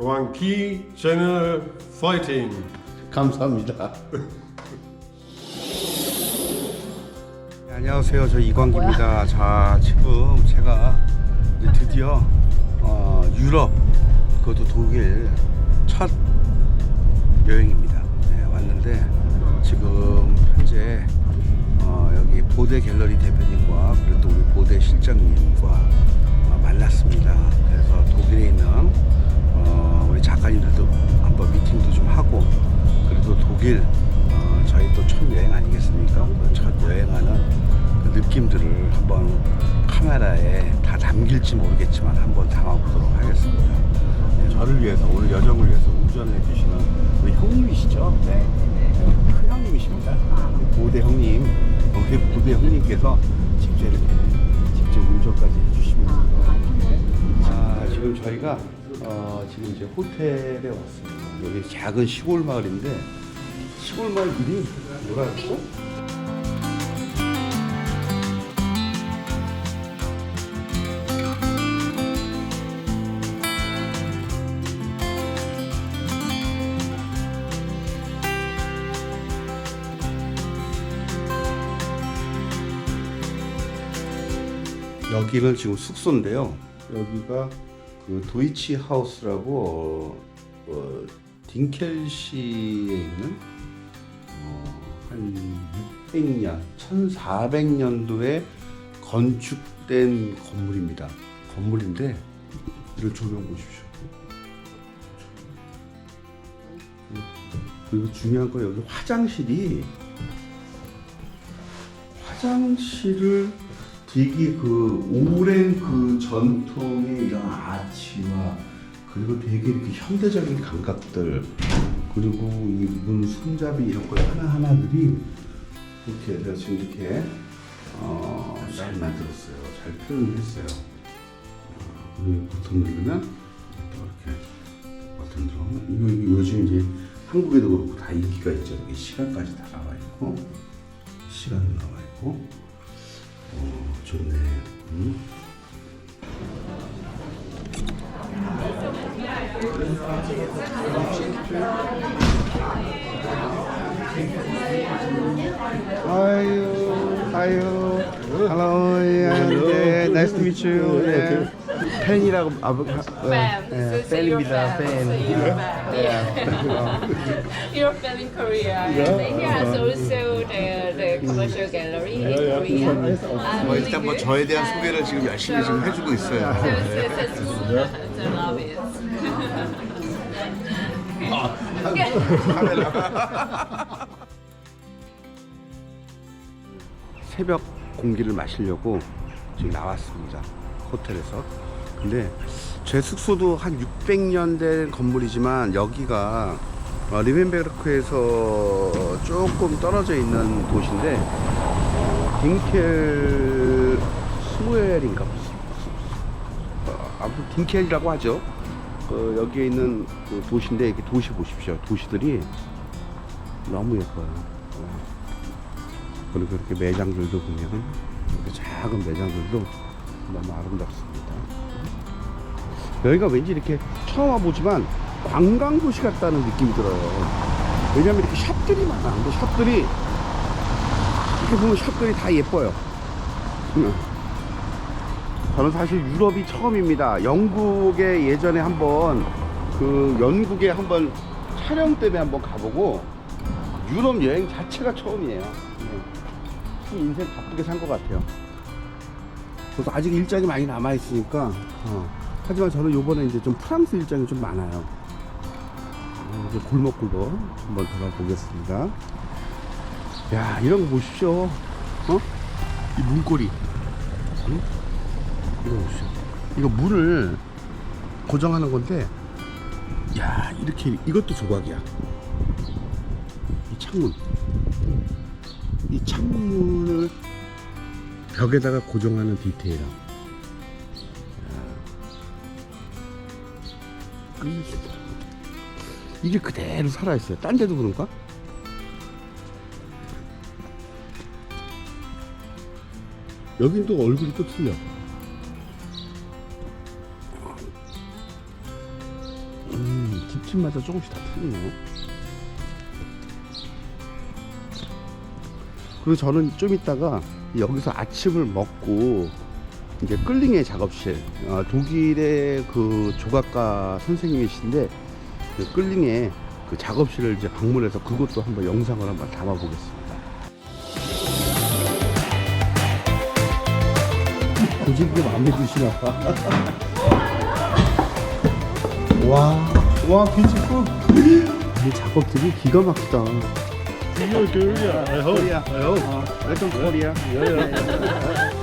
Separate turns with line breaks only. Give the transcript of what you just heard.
광기 채널 파이팅!
감사합니다.
네, 안녕하세요. 저 이광기입니다. 자, 지금 제가 이제 드디어 어, 유럽, 그것도 독일 첫 여행입니다. 네, 왔는데 지금 현재 어, 여기 보대 갤러리 대표님과 그리고 또 우리 보대 실장님과 어, 만났습니다. 그래서 독일에 있는 작가님들도 한번 미팅도 좀 하고 그래도 독일 어, 저희 또 첫 여행 아니겠습니까? 그첫 여행하는 그 느낌들을 한번 카메라에 다 담길지 모르겠지만 한번 담아보도록 하겠습니다. 네, 저를 위해서 오늘 여정을 위해서 운전해 주시는 우리 형님이시죠? 네. 큰 형님이십니다. 보대 형님, 우리 보대 형님께서 직접 이렇게 직접 운전까지 해주십니다. 아, 지금 저희가 어, 지금 이제 호텔에 왔습니다. 여기 작은 시골 마을인데 시골 마을들이 뭐라 했어? 여기는 지금 숙소인데요. 여기가 그 도이치 하우스라고 어, 어, 딩켈시에 있는 어, 한 600년, 1400년도에 건축된 건물입니다. 건물인데 이런 조명 보십시오. 그리고 중요한 건 여기 화장실이 화장실을 되게 그 오랜 그 전통의 이런 아치와 그리고 되게 이렇게 현대적인 감각들 그리고 이 문 손잡이 이런 거 하나하나들이 이렇게 내가 지금 이렇게 어, 잘 만들었어요. 잘 표현을 했어요. 어, 우리 버튼 누르면 또 이렇게 버튼 들어오면 이거, 요즘 이제 한국에도 그렇고 다 인기가 있죠. 여기 시간까지 다 나와 있고 시간 나와 있고 아유, 아유, hello, yeah, nice to meet you. Yeah. 팬이라고 아버
fan.
예,
so, so you're
팬입니다.
fan.
팬.
So you're fan. Yeah. you're fan in Korea. And here's also the, the commercial gallery in Korea. I'm
뭐 일단 뭐. 저에 대한 소개를 지금 열심히 지금 해주고 있어요.
So successful. So love it.
새벽 공기를 마시려고 지금 나왔습니다. 호텔에서. 근데 제 숙소도 한 600년 된 건물이지만 여기가 어, 리벤베르크에서 조금 떨어져 있는 어, 딩켈 스무엘인가 어, 아무튼 딩켈이라고 하죠. 어, 여기에 있는 그 도시인데 이렇게 도시 보십시오. 도시들이 너무 예뻐요. 어. 그리고 이렇게 매장들도 보면 이렇게 작은 매장들도 너무 아름답습니다. 여기가 왠지 이렇게 처음 와보지만 관광 도시 같다는 느낌이 들어요. 왜냐면 이렇게 샵들이 많아. 근데 샵들이 이렇게 보면 샵들이 다 예뻐요. 응. 저는 사실 유럽이 처음입니다. 영국에 예전에 한번 그 영국에 한번 촬영 때문에 한번 가보고 유럽 여행 자체가 처음이에요. 네. 참 인생 바쁘게 산 것 같아요. 그래서 아직 일정이 많이 남아 있으니까. 어. 하지만 저는 요번에 이제 좀 프랑스 일정이 좀 많아요. 어, 이제 골목골목 한번 돌아보겠습니다. 야, 이런 거 보십시오. 어? 이 문고리. 응? 이거 보십시오. 이거 문을 고정하는 건데, 야, 이렇게, 이것도 조각이야. 이 창문. 이 창문을 벽에다가 고정하는 디테일함. 끝내준다. 이게 그대로 살아있어요. 딴 데도 그런가? 여긴 또 얼굴이 또 틀려. 작업실마다 조금씩 다 틀리네요. 그리고 저는 좀 이따가 여기서 아침을 먹고 이제 끌링의 작업실 어, 독일의 그 조각가 선생님이신데 그 끌링의 그 작업실을 이제 방문해서 그것도 한번 영상을 한번 담아보겠습니다. 고집게 마음에 드시나 봐. 와, 와, 뷰티풀. 이 작업들이 기가 막히다.
You're Korea, I hope.
코리아.
I hope.
웰컴 코리아.
Yeah, yeah.